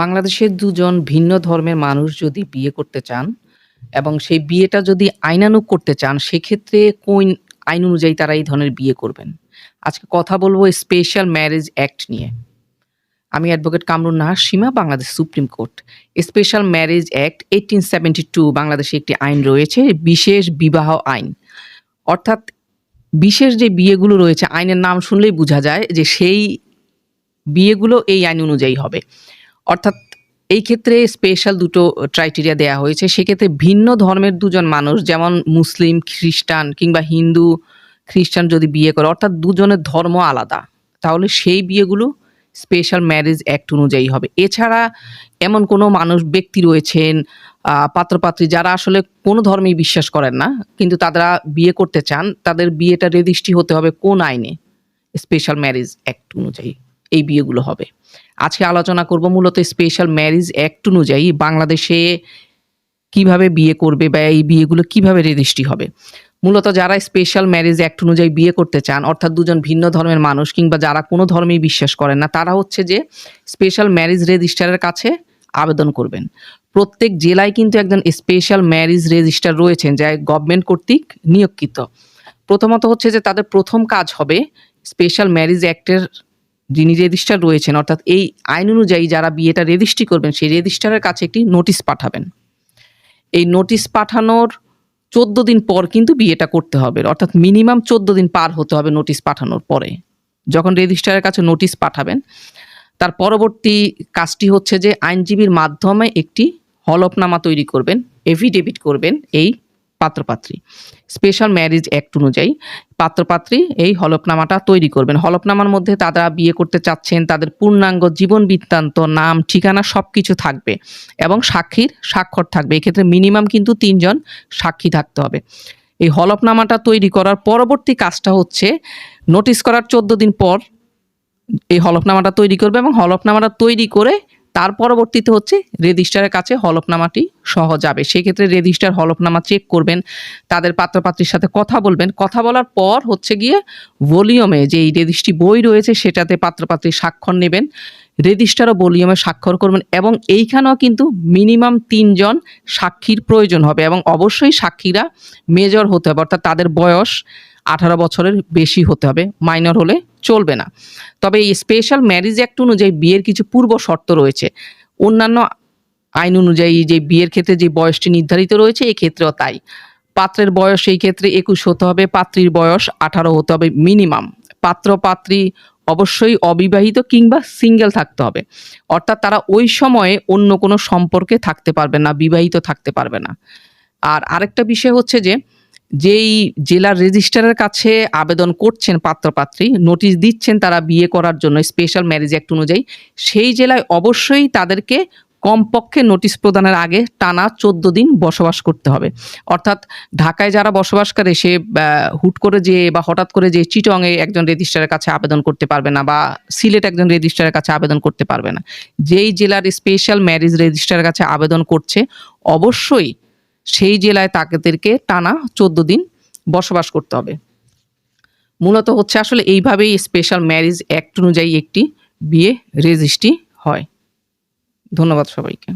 বাংলাদেশের দুজন ভিন্ন ধর্মের মানুষ যদি বিয়ে করতে চান এবং সেই বিয়েটা যদি আইনানুগ করতে চান, সেক্ষেত্রে কোন আইন অনুযায়ী তারা এই ধরনের বিয়ে করবেন? আজকে কথা বলব স্পেশাল ম্যারেজ অ্যাক্ট নিয়ে। আমি advocate Kamrun Nahar, Seema, Bangladesh supreme court special marriage act eighteen seventy two বাংলাদেশে একটি আইন রয়েছে, বিশেষ বিবাহ আইন। অর্থাৎ বিশেষ যে বিয়েগুলো রয়েছে, আইনের নাম শুনলেই বোঝা যায় যে সেই বিয়েগুলো এই আইন অনুযায়ী হবে। অর্থাৎ এই ক্ষেত্রে স্পেশাল দুটো ক্রাইটেরিয়া দেয়া হয়েছে। সেক্ষেত্রে ভিন্ন ধর্মের দুজন মানুষ, যেমন মুসলিম, খ্রিস্টান কিংবা হিন্দু, খ্রিস্টান যদি বিয়ে করে, অর্থাৎ দুজনের ধর্ম আলাদা, তাহলে সেই বিয়েগুলো স্পেশাল ম্যারেজ অ্যাক্ট অনুযায়ী হবে। এছাড়া এমন কোনো মানুষ, ব্যক্তি রয়েছেন পাত্রপাত্রী যারা আসলে কোনো ধর্মেই বিশ্বাস করেন না, কিন্তু তারা বিয়ে করতে চান, তাদের বিয়েটা রেজিস্ট্রি হতে হবে কোন আইনে স্পেশাল ম্যারেজ অ্যাক্ট অনুযায়ী। এই বিয়েগুলো হবে। আজকে আলোচনা করব মূলত স্পেশাল ম্যারেজ অ্যাক্ট অনুযায়ী বাংলাদেশে কীভাবে বিয়ে করবে বা এই বিয়েগুলো কীভাবে রেজিস্ট্রি হবে। মূলত যারা স্পেশাল ম্যারেজ অ্যাক্ট অনুযায়ী বিয়ে করতে চান, অর্থাৎ দুজন ভিন্ন ধর্মের মানুষ কিংবা যারা কোনো ধর্মেই বিশ্বাস করেন না, তারা হচ্ছে যে স্পেশাল ম্যারেজ রেজিস্ট্রারের কাছে আবেদন করবেন। প্রত্যেক জেলায় কিন্তু একজন স্পেশাল ম্যারেজ রেজিস্ট্রার রয়েছেন যা গভর্নমেন্ট কর্তৃক নিয়োগকৃত। প্রথমত হচ্ছে যে তাদের প্রথম কাজ হবে স্পেশাল ম্যারেজ অ্যাক্টের যিনি রেজিস্ট্রার রয়েছেন, অর্থাৎ এই আইন অনুযায়ী যারা বিয়েটা রেজিস্ট্রি করবেন, সেই রেজিস্ট্রারের কাছে একটি নোটিশ পাঠাবেন। এই নোটিশ পাঠানোর চোদ্দ দিন পর কিন্তু বিয়েটা করতে হবে। অর্থাৎ মিনিমাম চোদ্দ দিন পার হতে হবে নোটিশ পাঠানোর পরে। যখন রেজিস্ট্রারের কাছে নোটিশ পাঠাবেন, তার পরবর্তী কাজটি হচ্ছে যে আইনজীবীর মাধ্যমে একটি হলফনামা তৈরি করবেন এফিডেভিট করবেন এই পাত্রপাত্রী। স্পেশাল ম্যারেজ অ্যাক্ট অনুযায়ী পাত্রপাত্রী এই হলফনামাটা তৈরি করবেন। হলফনামার মধ্যে তারা বিয়ে করতে চাচ্ছেন, তাদের পূর্ণাঙ্গ জীবন বৃত্তান্ত, নাম, ঠিকানা সব কিছু থাকবে এবং সাক্ষীর স্বাক্ষর থাকবে। এক্ষেত্রে মিনিমাম কিন্তু তিনজন সাক্ষী থাকতে হবে। এই হলফনামাটা তৈরি করার পরবর্তী কাজটা হচ্ছে নোটিশ করার চোদ্দ দিন পর এই হলফনামাটা তৈরি করবে এবং হলফনামাটা তৈরি করে তার পরবর্তীতে হচ্ছে রেজিস্ট্রারের কাছে হলফনামাটি সহ যাবে। সেক্ষেত্রে রেজিস্ট্রার হলফনামা চেক করবেন, তাদের পাত্রপাত্রীর সাথে কথা বলবেন। কথা বলার পর হচ্ছে গিয়ে ভলিউমে যে এই রেজিস্ট্রি বই রয়েছে সেটাতে পাত্রপাত্রীর স্বাক্ষর নেবেন রেজিস্ট্রারও ভলিউমে স্বাক্ষর করবেন এবং এইখানেও কিন্তু মিনিমাম তিনজন সাক্ষীর প্রয়োজন হবে এবং অবশ্যই সাক্ষীরা মেজর হতে হবে, অর্থাৎ তাদের বয়স আঠারো বছরের বেশি হতে হবে, মাইনর হলে চলবে না। তবে এই স্পেশাল ম্যারেজ অ্যাক্ট অনুযায়ী বিয়ের কিছু পূর্ব শর্ত রয়েছে। অন্যান্য আইন অনুযায়ী যে বিয়ের ক্ষেত্রে যে বয়সটি নির্ধারিত রয়েছে এই ক্ষেত্রেও তাই। পাত্রের বয়স এই ক্ষেত্রে একুশ হতে হবে, পাত্রীর বয়স আঠারো হতে হবে মিনিমাম পাত্র, পাত্রী অবশ্যই অবিবাহিত কিংবা সিঙ্গেল থাকতে হবে। অর্থাৎ তারা ওই সময়ে অন্য কোনো সম্পর্কে থাকতে পারবে না, বিবাহিত থাকতে পারবে না। আর আরেকটা বিষয় হচ্ছে যে যেই জেলার রেজিস্ট্রারের কাছে আবেদন করছেন পাত্রপাত্রী, নোটিশ দিচ্ছেন তারা বিয়ে করার জন্য স্পেশাল ম্যারেজ অ্যাক্ট অনুযায়ী, সেই জেলায় অবশ্যই তাদেরকে কমপক্ষে নোটিশ প্রদানের আগে টানা চোদ্দ দিন বসবাস করতে হবে। অর্থাৎ ঢাকায় যারা বসবাস করে, সে হুট করে যে বা হঠাৎ করে যে চিটংয়ে একজন রেজিস্ট্রারের কাছে আবেদন করতে পারবে না বা সিলেট একজন রেজিস্ট্রারের কাছে আবেদন করতে পারবে না। যেই জেলার স্পেশাল ম্যারেজ রেজিস্ট্রারের কাছে আবেদন করছে, অবশ্যই সেই জেলায় তাকেদেরকে টানা চোদ্দ দিন বসবাস করতে হবে। মূলত হচ্ছে আসলে এইভাবেই স্পেশাল ম্যারেজ অ্যাক্ট অনুযায়ী একটি বিয়ে রেজিস্ট্রি হয়। ধন্যবাদ সবাইকে।